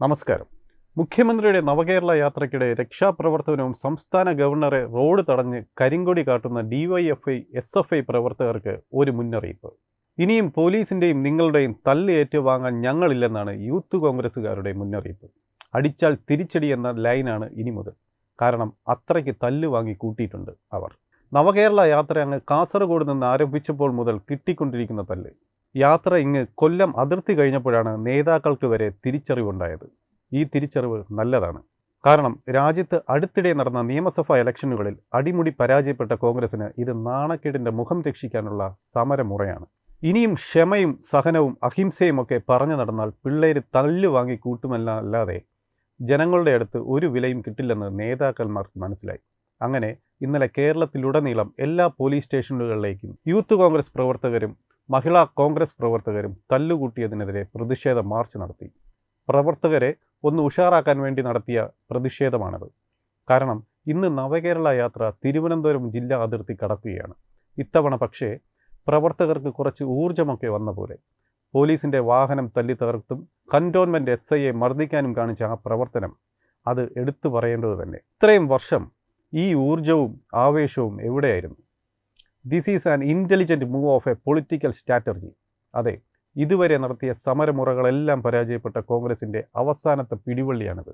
നമസ്കാരം. മുഖ്യമന്ത്രിയുടെ നവകേരള യാത്രയ്ക്കിടെ രക്ഷാപ്രവർത്തനവും സംസ്ഥാന ഗവർണറെ റോഡ് തടഞ്ഞ് കരിങ്കൊടി കാട്ടുന്ന ഡിവൈഎഫ്ഐ എസ് എഫ് ഐ പ്രവർത്തകർക്ക് ഒരു മുന്നറിയിപ്പ്. ഇനിയും പോലീസിന്റെയും നിങ്ങളുടെയും തല്ല് ഏറ്റുവാങ്ങാൻ ഞങ്ങളില്ലെന്നാണ് യൂത്ത് കോൺഗ്രസ്സുകാരുടെ മുന്നറിയിപ്പ്. അടിച്ചാൽ തിരിച്ചടി എന്ന ലൈനാണ് ഇനി മുതൽ. കാരണം അത്രയ്ക്ക് തല്ല് വാങ്ങി കൂട്ടിയിട്ടുണ്ട് അവർ. നവകേരള യാത്ര അങ്ങ് കാസർഗോഡ് നിന്ന് ആരംഭിച്ചപ്പോൾ മുതൽ കിട്ടിക്കൊണ്ടിരിക്കുന്ന തല്ല്. യാത്ര ഇങ്ങ് കൊല്ലം അതിർത്തി കഴിഞ്ഞപ്പോഴാണ് നേതാക്കൾക്ക് വരെ തിരിച്ചറിവുണ്ടായത്. ഈ തിരിച്ചറിവ് നല്ലതാണ്. കാരണം രാജ്യത്ത് അടുത്തിടെ നടന്ന നിയമസഭാ ഇലക്ഷനുകളിൽ അടിമുടി പരാജയപ്പെട്ട കോൺഗ്രസിന് ഇത് നാണക്കേടിന്റെ മുഖം രക്ഷിക്കാനുള്ള സമരമുറയാണ്. ഇനിയും ക്ഷമയും സഹനവും അഹിംസയും ഒക്കെ പറഞ്ഞു നടന്നാൽ പിള്ളേര് തല്ലു വാങ്ങി കൂട്ടുമല്ലാതെ ജനങ്ങളുടെ അടുത്ത് ഒരു വിലയും കിട്ടില്ലെന്ന് നേതാക്കന്മാർക്ക് മനസ്സിലായി. അങ്ങനെ ഇന്നലെ കേരളത്തിലുടനീളം എല്ലാ പോലീസ് സ്റ്റേഷനുകളിലേക്കും യൂത്ത് കോൺഗ്രസ് പ്രവർത്തകരും മഹിളാ കോൺഗ്രസ് പ്രവർത്തകരും തല്ലുകൂട്ടിയതിനെതിരെ പ്രതിഷേധ മാർച്ച് നടത്തി. പ്രവർത്തകരെ ഒന്ന് ഉഷാറാക്കാൻ വേണ്ടി നടത്തിയ പ്രതിഷേധമാണത്. കാരണം ഇന്ന് നവകേരള യാത്ര തിരുവനന്തപുരം ജില്ലാ അതിർത്തി കടക്കുകയാണ്. ഇത്തവണ പക്ഷേ പ്രവർത്തകർക്ക് കുറച്ച് ഊർജമൊക്കെ വന്ന പോലെ. പോലീസിന്റെ വാഹനം തല്ലി തകർത്തും കന്റോൺമെന്റ് എസ് ഐയെ മർദ്ദിക്കാനും കാണിച്ച ആ പ്രവർത്തനം അത് എടുത്തു പറയേണ്ടത് തന്നെ ഇത്രയും വർഷം ഈ ഊർജവും ആവേശവും എവിടെയായിരുന്നു? This is an intelligent move of a political strategy അതെ ഇതുവരെ നടത്തിയ സമരമുറകളെല്ലാം പരാജയപ്പെട്ട കോൺഗ്രസിന്റെ അവസാനത്തെ പിടിവള്ളിയാണിത്.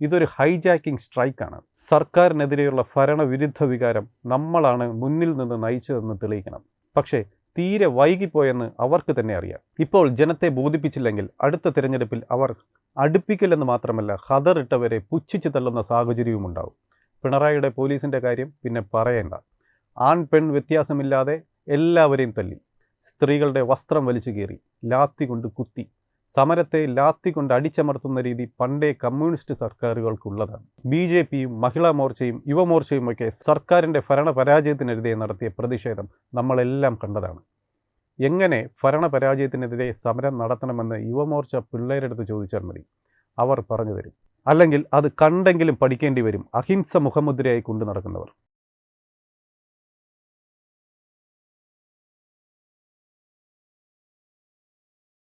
ഇതൊരു ഹൈജാക്കിംഗ് സ്ട്രൈക്കാണ് സർക്കാരിനെതിരെയുള്ള ഭരണവിരുദ്ധ വികാരം നമ്മളാണ് മുന്നിൽ നിന്ന് നയിച്ചതെന്ന് തെളിയിക്കണം. പക്ഷേ തീരെ വൈകിപ്പോയെന്ന് അവർക്ക് തന്നെ അറിയാം. ഇപ്പോൾ ജനത്തെ ബോധിപ്പിച്ചില്ലെങ്കിൽ അടുത്ത തിരഞ്ഞെടുപ്പിൽ അവർ അടുപ്പിക്കില്ലെന്ന് മാത്രമല്ല ഹതറിട്ടവരെ പുച്ഛിച്ചു തള്ളുന്ന സാഹചര്യവും ഉണ്ടാവും പിണറായിയുടെ പോലീസിന്റെ കാര്യം പിന്നെ പറയേണ്ട. ആൺ പെൺ വ്യത്യാസമില്ലാതെ എല്ലാവരെയും തല്ലി. സ്ത്രീകളുടെ വസ്ത്രം വലിച്ചു കീറി ലാത്തി കൊണ്ട് കുത്തി. സമരത്തെ ലാത്തി കൊണ്ട് അടിച്ചമർത്തുന്ന രീതി പണ്ടേ കമ്മ്യൂണിസ്റ്റ് സർക്കാരുകൾക്കുള്ളതാണ്. ബി ജെ പിയും മഹിളാ മോർച്ചയും യുവമോർച്ചയും ഒക്കെ സർക്കാരിന്റെ ഭരണപരാജയത്തിനെതിരെ നടത്തിയ പ്രതിഷേധം നമ്മളെല്ലാം കണ്ടതാണ്. എങ്ങനെ ഭരണ പരാജയത്തിനെതിരെ സമരം നടത്തണമെന്ന് യുവമോർച്ച പിള്ളേരെടുത്ത് ചോദിച്ചാൽ മതി. അവർ പറഞ്ഞു തരും. അല്ലെങ്കിൽ അത് കണ്ടെങ്കിലും പഠിക്കേണ്ടി വരും. അഹിംസ മുഖമുദ്രയായി കൊണ്ടു നടക്കുന്നവർ.